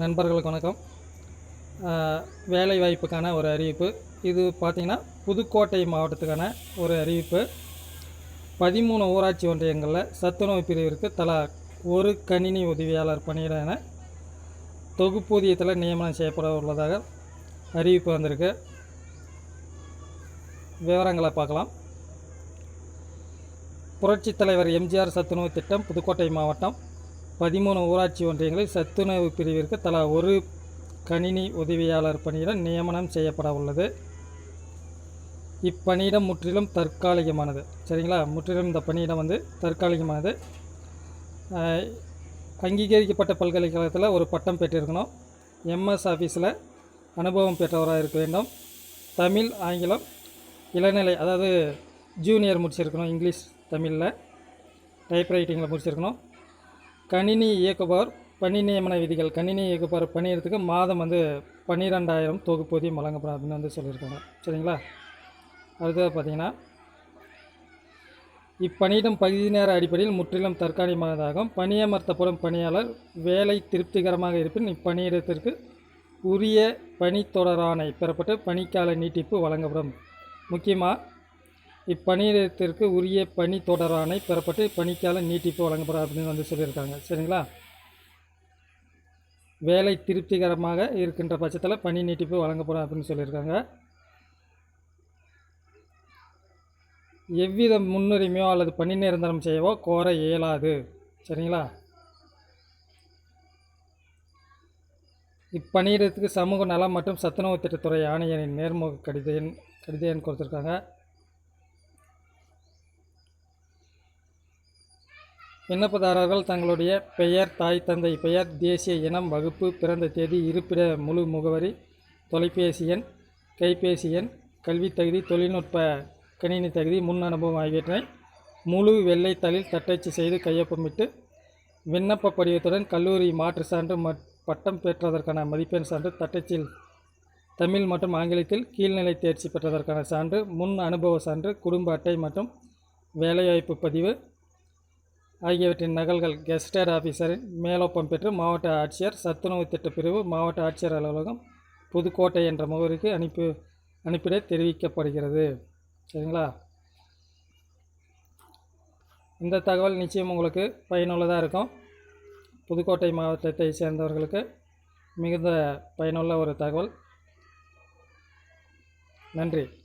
நண்பர்களுக்கு வணக்கம். வேலை வாய்ப்புக்கான ஒரு அறிவிப்பு. இது பார்த்திங்கன்னா புதுக்கோட்டை மாவட்டத்துக்கான ஒரு அறிவிப்பு. பதிமூணு ஊராட்சி ஒன்றியங்களில் சத்துணவு பிரிவிற்கு தலா ஒரு கணினி உதவியாளர் பணியிட தொகுப்பூதியத்தில் நியமனம் செய்யப்பட உள்ளதாக அறிவிப்பு வந்திருக்கு. விவரங்களை பார்க்கலாம். புரட்சித் தலைவர் எம்ஜிஆர் சத்துணவு திட்டம் புதுக்கோட்டை மாவட்டம். பதிமூணு ஊராட்சி ஒன்றியங்களில் சத்துணவு பிரிவிற்கு தலா ஒரு கணினி உதவியாளர் பணியிடம் நியமனம் செய்யப்பட உள்ளது. இப்பணியிடம் முற்றிலும் தற்காலிகமானது. சரிங்களா? முற்றிலும் இந்த பணியிடம் வந்து தற்காலிகமானது. அங்கீகரிக்கப்பட்ட பல்கலைக்கழகத்தில் ஒரு பட்டம் பெற்றிருக்கணும். எம்எஸ் ஆஃபீஸில் அனுபவம் பெற்றவராக இருக்க வேண்டும். தமிழ் ஆங்கிலம் இளநிலை அதாவது ஜூனியர் முடிச்சிருக்கணும் இங்கிலீஷ் தமிழில் டைப்ரைட்டிங்கில் முடிச்சிருக்கணும். கணினி இயக்குபவர் பணி நியமன விதிகள். கணினி இயக்குபவர் பணியிடத்துக்கு மாதம் வந்து பன்னிரெண்டாயிரம் தொகுப்பூதியம் வழங்கப்படும் அப்படின்னு வந்து சொல்லியிருக்காங்க. சரிங்களா? அடுத்தது பார்த்தீங்கன்னா இப்பணியிடம் பகுதி நேர அடிப்படையில் முற்றிலும் தற்காலிகமானதாகும். பணியமர்த்தப்படும் பணியாளர் வேலை திருப்திகரமாக இருப்பின் இப்பணியிடத்திற்கு உரிய பணி தொடராணை பெறப்பட்டு பணிக்கால நீட்டிப்பு வழங்கப்படும். முக்கியமாக இப்பணியிடத்திற்கு உரிய பணி தொடராணை பெறப்பட்டு பணிக்கால நீட்டிப்பு வழங்கப்படும் அப்படின்னு வந்து சொல்லியிருக்காங்க. சரிங்களா? வேலை திருப்திகரமாக இருக்கின்ற பட்சத்தில் பணி நீட்டிப்பு வழங்கப்படும் அப்படின்னு சொல்லியிருக்காங்க. எவ்வித முன்னுரிமையோ அல்லது பணி நிரந்தரம் செய்யவோ கோர இயலாது. சரிங்களா? இப்பணியிடத்துக்கு சமூக நலம் மற்றும் சத்துணவு திட்டத்துறை ஆணையரின் நேர்முக கடித எண் கடித எண் கொடுத்துருக்காங்க. விண்ணப்பதாரர்கள் தங்களுடைய பெயர் தாய் தந்தை பெயர் தேசிய இனம் வகுப்பு பிறந்த தேதி இருப்பிட முழு முகவரி தொலைபேசி எண் கைபேசி எண் கல்வித் தகுதி தொழில்நுட்ப கணினி தகுதி முன் அனுபவம் ஆகியவற்றை முழு வெள்ளைத்தாளில் தட்டச்சு செய்து கையொப்பமிட்டு விண்ணப்ப படிவத்துடன் கல்லூரி மாற்று சான்று பட்டம் பெற்றதற்கான மதிப்பெண் சான்று தட்டச்சில் தமிழ் மற்றும் ஆங்கிலத்தில் கீழ்நிலை தேர்ச்சி பெற்றதற்கான சான்று முன் அனுபவ சான்று குடும்ப அட்டை மற்றும் வேலைவாய்ப்பு பதிவு ஆகியவற்றின் நகல்கள் கெஸ்டர் ஆஃபீஸரின் மேலோப்பம் பெற்று மாவட்ட ஆட்சியர் சத்துணவு திட்ட பிரிவு மாவட்ட ஆட்சியர் அலுவலகம் புதுக்கோட்டை என்ற முகவரிக்கு அனுப்பி அனுப்பிட தெரிவிக்கப்படுகிறது. சரிங்களா? இந்த தகவல் நிச்சயம் உங்களுக்கு பயனுள்ளதாக இருக்கும். புதுக்கோட்டை மாவட்டத்தை சேர்ந்தவர்களுக்கு மிகுந்த பயனுள்ள ஒரு தகவல். நன்றி.